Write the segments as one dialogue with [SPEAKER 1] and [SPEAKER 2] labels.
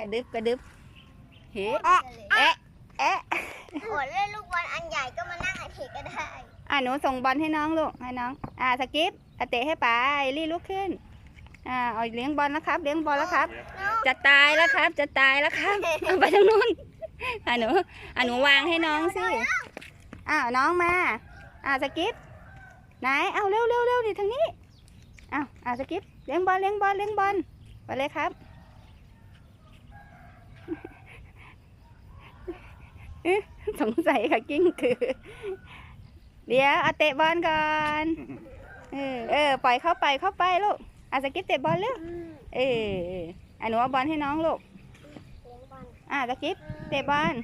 [SPEAKER 1] กระดึบกระดึบเฮ้
[SPEAKER 2] เอ๊ะ
[SPEAKER 1] เอ๊ะเอ๊ะ
[SPEAKER 2] โหเล่นลูกบอลอันใหญ่ก็มานั่งอันเทก็ได้
[SPEAKER 1] อะหนูส่งบอลให้น้องลูกให้น้อง อะสกิปอะเตะให้ป๋าไอรี่ลุกขึ้น อ่าเอาเลี้ยงบอลแล้วครับ เลี้ยงบอลแล้วครับ จะตายแล้วครับ จะตายแล้วครับเอาไปทางนู้นอะหนูอะหนูวางให้น้องสิอ้าวน้องมา อะสกิปไหนเอาเร็วเร็วเร็วดิทางนี้อ้าวอะสกิปเลี้ยงบอลเลี้ยงบอลเลี้ยงบอลไปเลยครับ สงสัยค่ะกิ้งคือ เดี๋ยวเอาเตะบอลก่อน เออเออปล่อยเข้าไปเข้าไปลูกอะสกิปเตะบอลเร็วเอออหนูเอาบอลให้น้องลูก
[SPEAKER 2] อะ
[SPEAKER 1] สกิปเตะบอล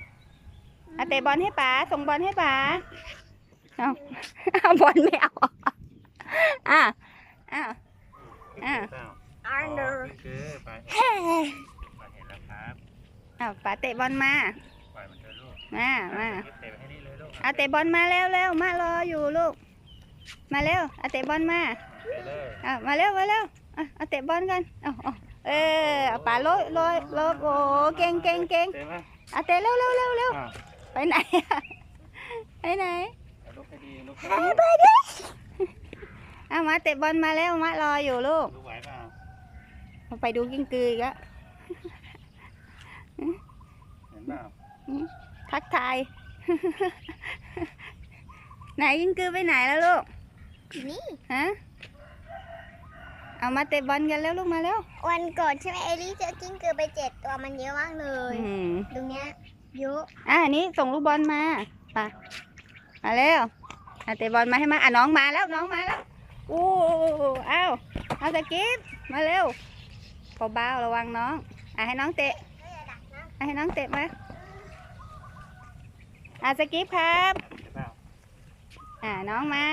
[SPEAKER 1] อะเตะบอลให้ป๋าส่งบอลให้ป๋าเอาเอาบอลไม่เอาอะอะอะ
[SPEAKER 2] อันเดอร์
[SPEAKER 1] อาป๋าเตะบอลมา
[SPEAKER 3] ปล่อยมันเถอะลูก
[SPEAKER 1] มามา
[SPEAKER 3] เตะไปให้นี่เลยลูก
[SPEAKER 1] เอาเตะบอลมาเร็วเร็วมารออยู่ลูก มาเร็วเอาเตะบอลมา
[SPEAKER 3] ไปเลย
[SPEAKER 1] เอามาเร็วมาเร็วอะเอาเตะบอลกันเอาเอาเออเอาป๋าโลยโลยโลยโอ้เก่งเก่งเก่ง
[SPEAKER 3] เตะไหม
[SPEAKER 1] เอาเตะเร็วเร็วเร็วเร็ว
[SPEAKER 3] อ้าว
[SPEAKER 1] ไปไหนอะไปไหน
[SPEAKER 3] เอาลูกให้ดีลูก
[SPEAKER 1] ไปดิเอามาเตะบอลมาแล้วมารออยู่ลูก
[SPEAKER 3] ลูกไหวเปล่า
[SPEAKER 1] มาไปดูกิ้งกืออีกแล้ว
[SPEAKER 3] เห็นเปล่า
[SPEAKER 1] ทักทาย ไหนกิ้งกือไปไหนแล้วลูก
[SPEAKER 2] นี่
[SPEAKER 1] ฮะ เอามาเตะบอลกันแล้วลูกมาแล้ว
[SPEAKER 2] วันก่อนใช่ไหมเอลี่เจอกิ้งเกือไปเจ็ดตัวมันเยอะมากเลย
[SPEAKER 1] อืม
[SPEAKER 2] ตรงเนี้ยเยอะ
[SPEAKER 1] อะอันนี้ส่งลูกบอลมาไปมาเร็วอะเตะบอลมาให้มาอะน้องมาแล้วน้องมาแล้วอู้เอาเอาสกิปมาเร็วเบาๆระวังน้อง อะให้น้องเตะอะให้น้องเตะมา อะสกิปครับ
[SPEAKER 3] เห็นเปล่า
[SPEAKER 1] อะน้องมา